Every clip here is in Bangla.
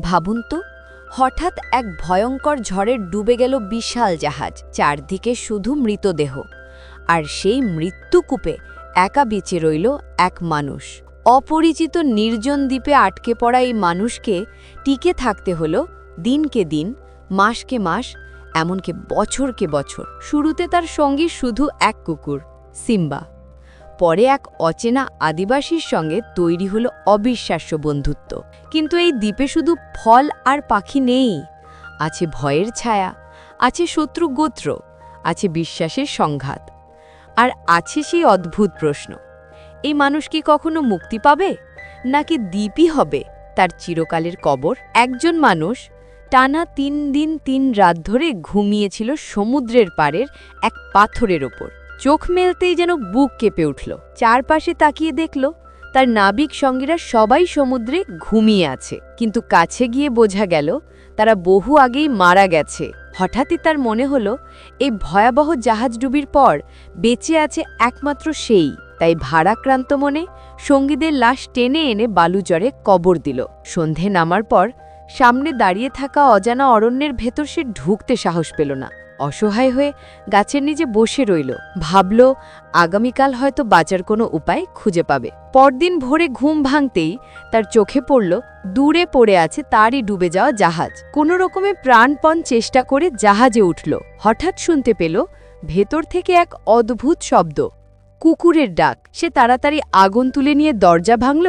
ভাবুন তো, হঠাৎ এক ভয়ঙ্কর ঝড়ে ডুবে গেল বিশাল জাহাজ, চারদিকে শুধু মৃতদেহ। আর সেই মৃত্যুকূপে একা বেঁচে রইল এক মানুষ। অপরিচিত নির্জন দ্বীপে আটকে পড়া এই মানুষকে টিকে থাকতে হলো দিনকে দিন, মাসকে মাস, এমনকি বছরকে বছর। শুরুতে তার সঙ্গী শুধু এক কুকুর, সিম্বা। পরে এক অচেনা আদিবাসীর সঙ্গে তৈরি হলো অবিশ্বাস্য বন্ধুত্ব। কিন্তু এই দ্বীপে শুধু ফল আর পাখি নেই। আছে ভয়ের ছায়া, আছে শত্রু গোত্র, আছে বিশ্বাসের সংঘাত। আর আছে সেই অদ্ভুত প্রশ্ন, এই মানুষ কি কখনো মুক্তি পাবে? নাকি দ্বীপই হবে তার চিরকালের কবর? একজন মানুষ টানা তিন দিন তিন রাত ধরে ঘুমিয়েছিল সমুদ্রের পাড়ের এক পাথরের ওপর। চোখ মেলতেই যেন বুক কেঁপে উঠল। চারপাশে তাকিয়ে দেখল, তার নাবিক সঙ্গীরা সবাই সমুদ্রে ঘুমিয়ে আছে। কিন্তু কাছে গিয়ে বোঝা গেল, তারা বহু আগেই মারা গেছে। হঠাৎই তার মনে হলো, এই ভয়াবহ জাহাজ ডুবির পর বেঁচে আছে একমাত্র সেই। তাই ভারাক্রান্ত মনে সঙ্গীদের লাশ টেনে এনে বালুচরে কবর দিল। সন্ধে নামার পর সামনে দাঁড়িয়ে থাকা অজানা অরণ্যের ভেতর সে ঢুকতে সাহস পেল না। অসহায় হয়ে গাছের নিচে বসে রইল। ভাবল, আগামীকাল হয়তো বাঁচার কোনো উপায় খুঁজে পাবে। পরদিন ভোরে ঘুম ভাঙতেই তার চোখে পড়ল, দূরে পড়ে আছে তারই ডুবে যাওয়া জাহাজ। কোনো রকমে প্রাণপণ চেষ্টা করে জাহাজে উঠল। হঠাৎ শুনতে পেল, ভেতর থেকে এক অদ্ভুত শব্দ। কুকুরের ডাক। সে তাড়াতাড়ি আগুন তুলে নিয়ে দরজা ভাঙল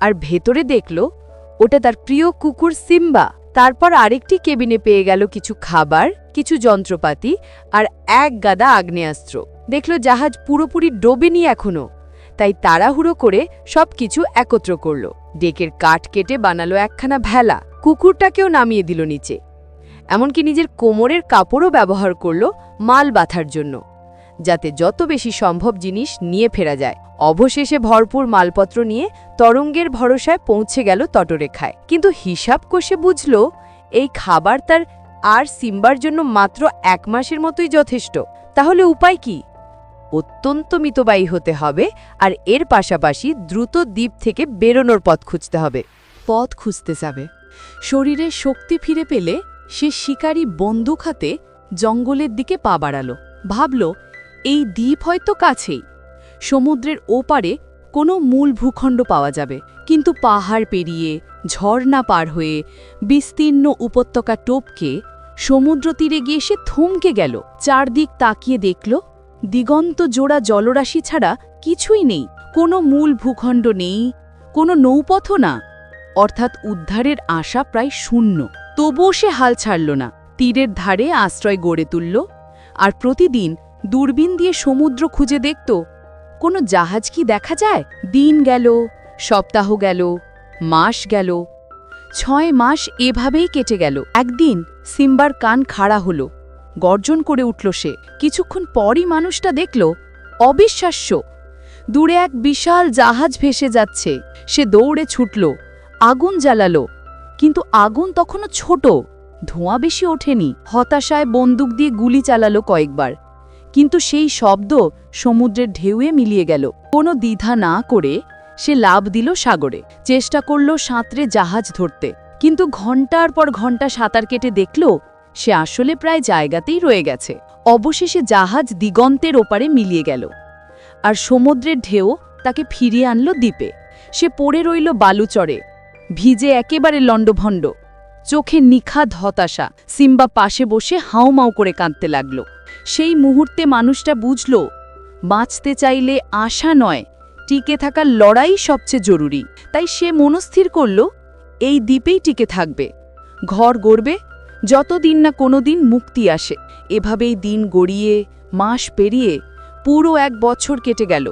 আর ভেতরে দেখল, ওটা তার প্রিয় কুকুর সিম্বা। তারপর আরেকটি কেবিনে পেয়ে গেল কিছু খাবার, কিছু যন্ত্রপাতি আর এক গাদা আগ্নেয়াস্ত্র। দেখল জাহাজ পুরোপুরি ডোবেনি এখনও তাই তাড়াহুড়ো করে সব কিছু একত্র করল। ডেকের কাঠ কেটে বানালো একখানা ভেলা। কুকুরটাকেও নামিয়ে দিল নিচে। এমনকি নিজের কোমরের কাপড়ও ব্যবহার করল মাল বাঁধার জন্য। যাতে যত বেশি সম্ভব জিনিস নিয়ে ফেরা যায়। অবশেষে ভরপুর মালপত্র নিয়ে তরঙ্গের ভরসায় পৌঁছে গেল তটরেখায়। কিন্তু হিসাব কষে বুঝল, এই খাবার তার আর সিম্বার জন্য মাত্র এক মাসের মতোই যথেষ্ট। তাহলে উপায় কি? অত্যন্ত মিতবায়ী হতে হবে আর এর পাশাপাশি দ্রুত দ্বীপ থেকে বেরোনোর পথ খুঁজতে হবে। পথ খুঁজতে যাবে। শরীরে শক্তি ফিরে পেলে সে শিকারী বন্দুক হাতে জঙ্গলের দিকে পা বাড়াল। ভাবল এই দ্বীপ হয়তো কাছেই। সমুদ্রের ওপারে কোনো মূল ভূখণ্ড পাওয়া যাবে। কিন্তু পাহাড় পেরিয়ে, ঝর্ণা পার হয়ে, বিস্তীর্ণ উপত্যকা টোপকে, সমুদ্র তীরে গিয়ে সে থমকে গেল। চারদিক তাকিয়ে দেখল, দিগন্ত জোড়া জলরাশি ছাড়া কিছুই নেই। কোনো মূল ভূখণ্ড নেই, কোনো নৌপথও না। অর্থাৎ উদ্ধারের আশা প্রায় শূন্য। তবুও সে হাল ছাড়ল না। তীরের ধারে আশ্রয় গড়ে তুলল, আর প্রতিদিন দূরবীন দিয়ে সমুদ্র খুঁজে দেখত, কোনো জাহাজ কি দেখা যায়? দিন গেল, সপ্তাহ গেল, মাস গেল, ছয় মাস এভাবেই কেটে গেল। একদিন সিম্বার কান খাড়া হলো, গর্জন করে উঠল সে। কিছুক্ষণ পরই মানুষটা দেখল, অবিশ্বাস্য, দূরে এক বিশাল জাহাজ ভেসে যাচ্ছে। সে দৌড়ে ছুটল, আগুন জ্বালালো, কিন্তু আগুন তখনও ছোট, ধোঁয়া বেশি ওঠেনি। হতাশায় বন্দুক দিয়ে গুলি চালালো কয়েকবার। কিন্তু সেই শব্দ সমুদ্রের ঢেউয়ে মিলিয়ে গেল। কোনো দ্বিধা না করে সে লাভ দিল সাগরে। চেষ্টা করল সাঁতরে জাহাজ ধরতে। কিন্তু ঘণ্টার পর ঘণ্টা সাঁতার কেটে দেখল সে আসলে প্রায় জায়গাতেই রয়ে গেছে। অবশেষে জাহাজ দিগন্তের ওপারে মিলিয়ে গেল। আর সমুদ্রের ঢেউ তাকে ফিরিয়ে আনল দ্বীপে। সে পড়ে রইল বালুচরে। ভিজে একেবারে লণ্ডভণ্ড। চোখে নিখাদ হতাশা। সিম্বা পাশে বসে হাউমাউ করে কাঁদতে লাগল। সেই মুহূর্তে মানুষটা বুঝল, বাঁচতে চাইলে আশা নয়, টিকে থাকার লড়াই সবচেয়ে জরুরি। তাই সে মনস্থির করল, এই দ্বীপেই টিকে থাকবে। ঘর গড়বে, যতদিন না কোনো দিন মুক্তি আসে। এভাবেই দিন গড়িয়ে, মাস পেরিয়ে পুরো এক বছর কেটে গেল।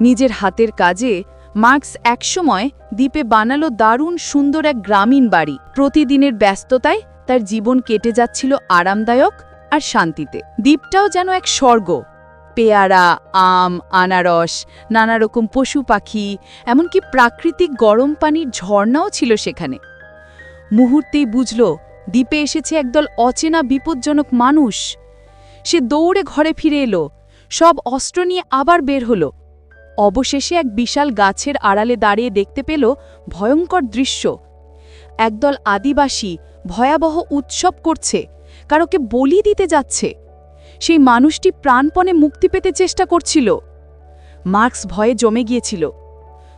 নিজের হাতের কাজে মার্কস একসময় দ্বীপে বানালো দারুণ সুন্দর এক গ্রামীণ বাড়ি। প্রতিদিনের ব্যস্ততায় তার জীবন কেটে যাচ্ছিল আরামদায়ক আর শান্তিতে। দ্বীপটাও যেন এক স্বর্গ। পেয়ারা, আম, আনারস নানা রকম পশু পাখি, এমনকি প্রাকৃতিক গরম পানির ঝর্ণাও ছিল সেখানে। মুহূর্তেই বুঝল, দ্বীপে এসেছে একদল অচেনা বিপজ্জনক মানুষ। সে দৌড়ে ঘরে ফিরে এলো। সব অস্ত্র নিয়ে আবার বের হলো। অবশেষে এক বিশাল গাছের আড়ালে দাঁড়িয়ে দেখতে পেল ভয়ঙ্কর দৃশ্য। একদল আদিবাসী ভয়াবহ উৎসব করছে। কারোকে বলি দিতে যাচ্ছে। সেই মানুষটি প্রাণপণে মুক্তি পেতে চেষ্টা করছিল। মার্কস ভয়ে জমে গিয়েছিল।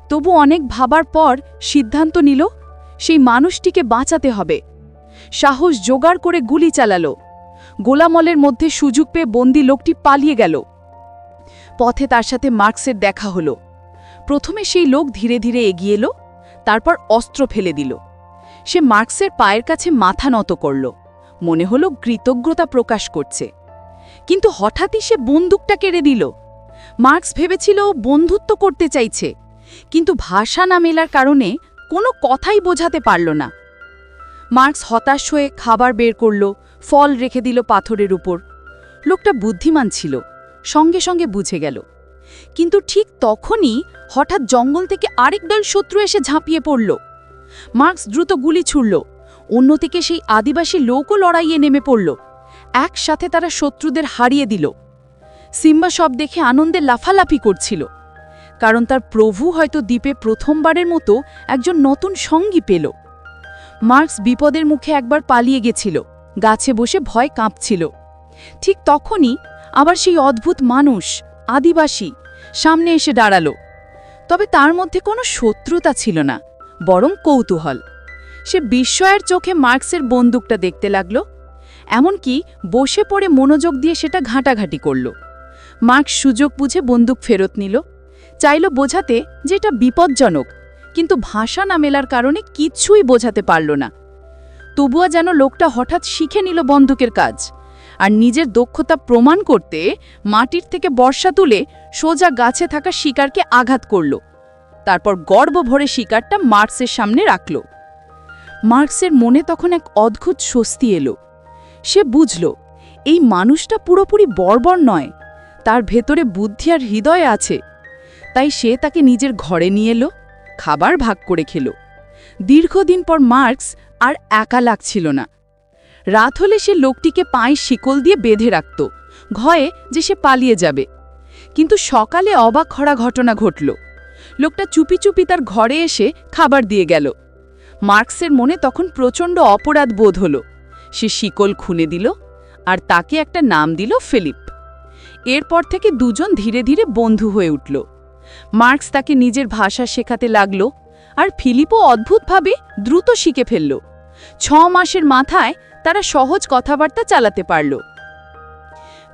তবু অনেক ভাবার পর সিদ্ধান্ত নিল, সেই মানুষটিকে বাঁচাতে হবে। সাহস জোগাড় করে গুলি চালালো। গোলামলের মধ্যে সুযোগ পেয়ে বন্দি লোকটি পালিয়ে গেল। পথে তার সাথে মার্কসের দেখা হলো। প্রথমে সেই লোক ধীরে ধীরে এগিয়ে এলো, তারপর অস্ত্র ফেলে দিল। সে মার্কসের পায়ের কাছে মাথা নত করল। মনে হলো কৃতজ্ঞতা প্রকাশ করছে। কিন্তু হঠাৎই সে বন্দুকটা কেড়ে দিল মার্কস ভেবেছিল বন্ধুত্ব করতে চাইছে, কিন্তু ভাষা না মেলার কারণে কোনো কথাই বোঝাতে পারল না। মার্কস হতাশ হয়ে খাবার বের করল, ফল রেখে দিল পাথরের উপর। লোকটা বুদ্ধিমান ছিল, সঙ্গে সঙ্গে বুঝে গেল। কিন্তু ঠিক তখনই হঠাৎ জঙ্গল থেকে আরেক দল শত্রু এসে ঝাঁপিয়ে পড়ল। মার্কস দ্রুত গুলি ছুড়ল। অন্যদিকে সেই আদিবাসী লোকও লড়াইয়ে নেমে পড়ল। একসাথে তারা শত্রুদের হারিয়ে দিল। সিম্বা সব দেখে আনন্দে লাফালাফি করছিল। কারণ তার প্রভু হয়তো দ্বীপে প্রথমবারের মতো একজন নতুন সঙ্গী পেল। মার্কস বিপদের মুখে একবার পালিয়ে গেছিল। গাছে বসে ভয় কাঁপছিল। ঠিক তখনই আবার সেই অদ্ভুত মানুষ, আদিবাসী, সামনে এসে দাঁড়াল। তবে তার মধ্যে কোনো শত্রুতা ছিল না, বরং কৌতূহল। সে বিস্ময়ের চোখে মার্কসের বন্দুকটা দেখতে লাগল, এমনকি বসে পড়ে মনোযোগ দিয়ে সেটা ঘাঁটাঘাঁটি করল। মার্কস সুযোগ বুঝে বন্দুক ফেরত নিল, চাইল বোঝাতে যে এটা বিপজ্জনক, কিন্তু ভাষা না মেলার কারণে কিছুই বোঝাতে পারল না। তবুয়া যেন লোকটা হঠাৎ শিখে নিল বন্দুকের কাজ, আর নিজের দক্ষতা প্রমাণ করতে মাটির থেকে বর্ষা তুলে সোজা গাছে থাকা শিকারকে আঘাত করল। তারপর গর্ব ভরে শিকারটা মার্কসের সামনে রাখল। মার্কসের মনে তখন এক অদ্ভুত স্বস্তি এলো। সে বুঝল, এই মানুষটা পুরোপুরি বর্বর নয়, তার ভেতরে বুদ্ধি আর হৃদয় আছে। তাই সে তাকে নিজের ঘরে নিয়ে এলো, খাবার ভাগ করে খেল। দীর্ঘদিন পর মার্কস আর একা লাগছিল না। রাত হলে সে লোকটিকে পায়ে শিকল দিয়ে বেঁধে রাখত, ভয়ে যে সে পালিয়ে যাবে। কিন্তু সকালে অবাক খরা ঘটনা ঘটল। লোকটা চুপি চুপি তার ঘরে এসে খাবার দিয়ে গেল। মার্কসের মনে তখন প্রচণ্ড অপরাধ বোধ হল। সে শিকল খুলে দিল আর তাকে একটা নাম দিল ফিলিপ। এরপর থেকে দুজন ধীরে ধীরে বন্ধু হয়ে উঠল। মার্কস তাকে নিজের ভাষা শেখাতে লাগল আর ফিলিপও অদ্ভুতভাবে দ্রুত শিখে ফেলল। ছ মাসের মাথায় তারা সহজ কথাবার্তা চালাতে পারল।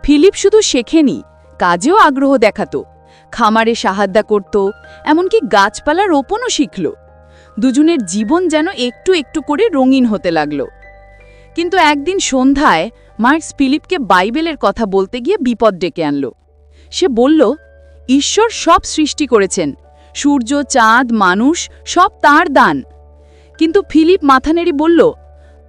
ফিলিপ শুধু শেখেনি, কাজেও আগ্রহ দেখাতো। খামারে সাহায্য করত, এমনকি গাছপালা রোপণও শিখল। দুজনের জীবন যেন একটু একটু করে রঙিন হতে লাগল। কিন্তু একদিন সন্ধ্যায় মার্কস ফিলিপকে বাইবেলের কথা বলতে গিয়ে বিপদ ডেকে আনল। সে বলল, ঈশ্বর সব সৃষ্টি করেছেন। সূর্য, চাঁদ, মানুষ, সব তার দান। কিন্তু ফিলিপ মাথা নেড়ি বলল,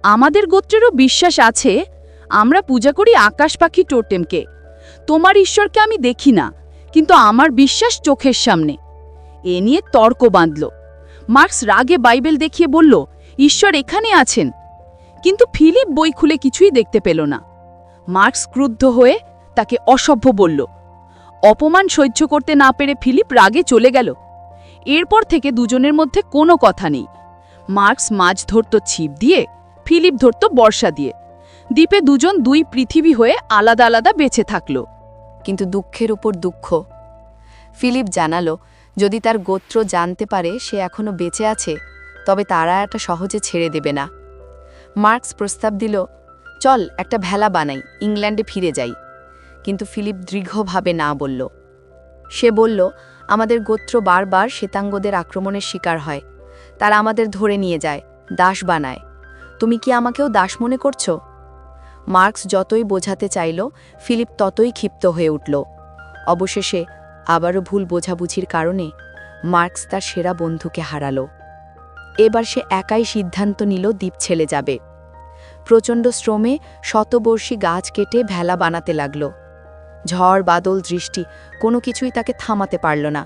আমাদের গোত্রেরও বিশ্বাস আছে। আমরা পূজা করি আকাশ পাখি টোটেমকে। তোমার ঈশ্বরকে আমি দেখি না, কিন্তু আমার বিশ্বাস চোখের সামনে। এ নিয়ে তর্ক বাঁধল। মার্কস রাগে বাইবেল দেখিয়ে বলল, ঈশ্বর এখানে আছেন। কিন্তু ফিলিপ বই খুলে কিছুই দেখতে পেল না। মার্কস ক্রুদ্ধ হয়ে তাকে অসভ্য বলল, অপমান সহ্য করতে না পেরে ফিলিপ রাগে চলে গেল। এরপর থেকে দুজনের মধ্যে কোনো কথা নেই। মার্কস মাছ ধরত ছিপ দিয়ে, ফিলিপ ধরত বর্ষা দিয়ে। দ্বীপে দুজন দুই পৃথিবী হয়ে আলাদা আলাদা বেঁচে থাকল। কিন্তু দুঃখের উপর দুঃখ। ফিলিপ জানালো যদি তার গোত্র জানতে পারে সে এখনও বেঁচে আছে, তবে তারা এটা সহজে ছেড়ে দেবে না। মার্কস প্রস্তাব দিল, চল, একটা ভেলা বানাই, ইংল্যান্ডে ফিরে যাই। কিন্তু ফিলিপ দৃঢ়ভাবে না বলল। সে বলল, আমাদের গোত্র বারবার শ্বেতাঙ্গদের আক্রমণের শিকার হয়। তারা আমাদের ধরে নিয়ে যায়, দাস বানায়। তুমি কি আমাকেও দাস মনে করছ? মার্কস যতই বোঝাতে চাইল, ফিলিপ ততই ক্ষিপ্ত হয়ে উঠল। অবশেষে আবারও ভুল বোঝাবুঝির কারণে মার্কস তার সেরা বন্ধুকে হারালো। এবার সে একাই সিদ্ধান্ত নিল দ্বীপ ছেলে যাবে। প্রচণ্ড শ্রমে শতবর্ষী গাছ কেটে ভেলা বানাতে লাগল। ঝড়, বাদল, দৃষ্টি, কোনো কিছুই তাকে থামাতে পারল না,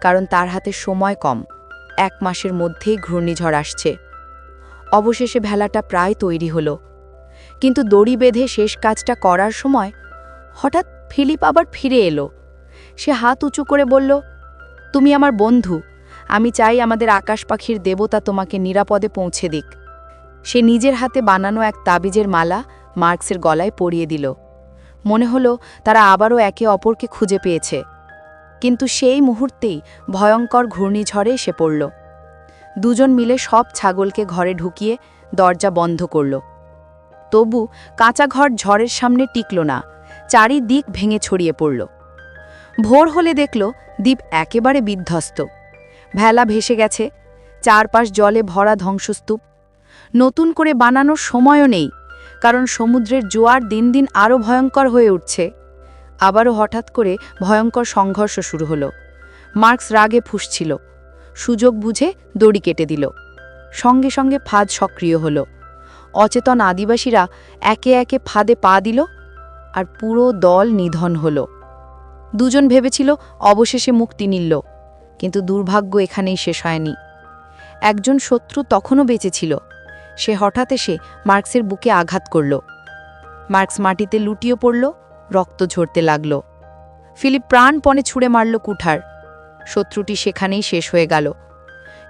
কারণ তার হাতে সময় কম। এক মাসের মধ্যেই ঘূর্ণিঝড় আসছে। অবশেষে ভেলাটা প্রায় তৈরি হলো। কিন্তু দড়ি বেঁধে শেষ কাজটা করার সময় হঠাৎ ফিলিপ আবার ফিরে এলো। সে হাত উঁচু করে বলল, তুমি আমার বন্ধু। আমি চাই আমাদের আকাশ পাখির দেবতা তোমাকে নিরাপদে পৌঁছে দিক। সে নিজের হাতে বানানো এক তাবিজের মালা মার্কসের গলায় পরিয়ে দিল। মনে হলো তারা আবারও একে অপরকে খুঁজে পেয়েছে। কিন্তু সেই মুহূর্তেই ভয়ঙ্কর ঘূর্ণিঝড়ে এসে পড়ল। দুজন মিলে সব ছাগলকে ঘরে ঢুকিয়ে দরজা বন্ধ করল। তবু কাঁচা ঘর ঝড়ের সামনে টিকল না, চারিদিক ভেঙে ছড়িয়ে পড়ল। ভোর হলে দেখল দ্বীপ একেবারে বিধ্বস্ত। ভেলা ভেসে গেছে, চারপাশ জলে ভরা ধ্বংসস্তূপ। নতুন করে বানানোর সময়ও নেই, কারণ সমুদ্রের জোয়ার দিন দিন আরও ভয়ঙ্কর হয়ে উঠছে। আবারও হঠাৎ করে ভয়ঙ্কর সংঘর্ষ শুরু হলো। মার্কস রাগে ফুসছিল। সুযোগ বুঝে দড়ি কেটে দিল। সঙ্গে সঙ্গে ফাঁদ সক্রিয় হলো। অচেতন আদিবাসীরা একে একে ফাঁদে পা দিল আর পুরো দল নিধন হলো। দুজন ভেবেছিল অবশেষে মুক্তি নিল, কিন্তু দুর্ভাগ্য এখানেই শেষ হয়নি। একজন শত্রু তখনও বেঁচে ছিল। সে হঠাৎ এসে মার্কসের বুকে আঘাত করল। মার্কস মাটিতে লুটিয়ে পড়ল, রক্ত ঝরতে লাগল। ফিলিপ প্রাণপণে ছুঁড়ে মারল কুঠার। শত্রুটি সেখানেই শেষ হয়ে গেল।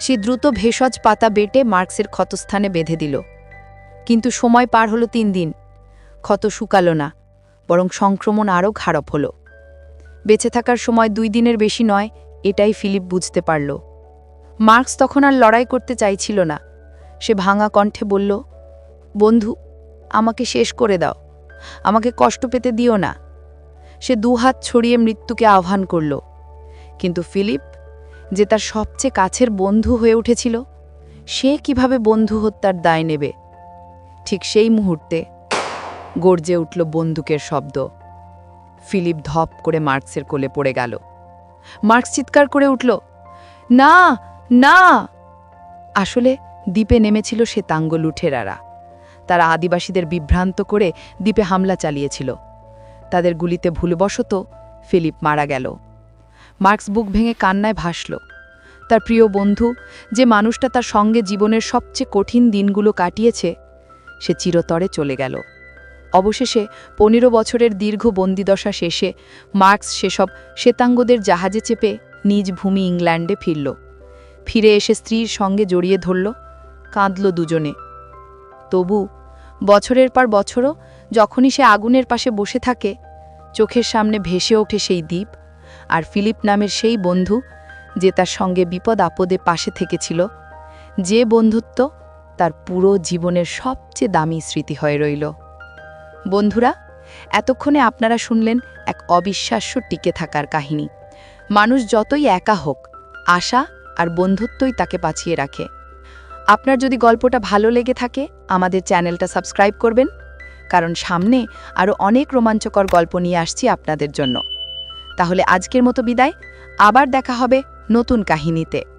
সে দ্রুত ভেষজ পাতা বেটে মার্কসের ক্ষতস্থানে বেঁধে দিল। কিন্তু সময় পার হলো তিন দিন। ক্ষত শুকালো না, বরং সংক্রমণ আরও খারাপ হলো। বেঁচে থাকার সময় দুই দিনের বেশি নয়, এটাই ফিলিপ বুঝতে পারল। মার্কস তখন আর লড়াই করতে চাইছিল না। সে ভাঙা কণ্ঠে বলল, বন্ধু, আমাকে শেষ করে দাও। আমাকে কষ্ট পেতে দিও না। সে দুহাত ছড়িয়ে মৃত্যুকে আহ্বান করল। কিন্তু ফিলিপ, যে তার সবচেয়ে কাছের বন্ধু হয়ে উঠেছিল, সে কীভাবে বন্ধু হত্যার দায় নেবে? ঠিক সেই মুহূর্তে গর্জে উঠল বন্দুকের শব্দ। ফিলিপ ধপ করে মার্কসের কোলে পড়ে গেল। মার্কস চিৎকার করে উঠল, না না! আসলে দ্বীপে নেমেছিল সে তাঙ্গ লুঠেরারা। তারা আদিবাসীদের বিভ্রান্ত করে দ্বীপে হামলা চালিয়েছিল। তাদের গুলিতে ভুলবশত ফিলিপ মারা গেল। মার্কস বুক ভেঙে কান্নায় ভাসল। তার প্রিয় বন্ধু, যে মানুষটা তার সঙ্গে জীবনের সবচেয়ে কঠিন দিনগুলো কাটিয়েছে, সে চিরতরে চলে গেল। অবশেষে পনেরো বছরের দীর্ঘ বন্দিদশা শেষে মার্কস সেসব শ্বেতাঙ্গদের জাহাজে চেপে নিজ ভূমি ইংল্যান্ডে ফিরল। ফিরে এসে স্ত্রীর সঙ্গে জড়িয়ে ধরল, কাঁদল দুজনে। তবু বছরের পর বছরও যখনই সে আগুনের পাশে বসে থাকে, চোখের সামনে ভেসে ওঠে সেই দ্বীপ আর ফিলিপ নামের সেই বন্ধু যে তার সঙ্গে বিপদ আপদে পাশে থেকেছিল, যে বন্ধুত্ব তার পুরো জীবনের সবচেয়ে দামি স্মৃতি হয়ে রইল। বন্ধুরা, এতক্ষণে আপনারা শুনলেন এক অবিশ্বাস্য টিকে থাকার কাহিনী। মানুষ যতই একা হোক, আশা আর বন্ধুত্বই তাকে বাঁচিয়ে রাখে। আপনার যদি গল্পটা ভালো লেগে থাকে, আমাদের চ্যানেলটা সাবস্ক্রাইব করবেন, কারণ সামনে আরও অনেক রোমাঞ্চকর গল্প নিয়ে আসছি আপনাদের জন্য। তাহলে আজকের মতো বিদায়, আবার দেখা হবে নতুন কাহিনীতে।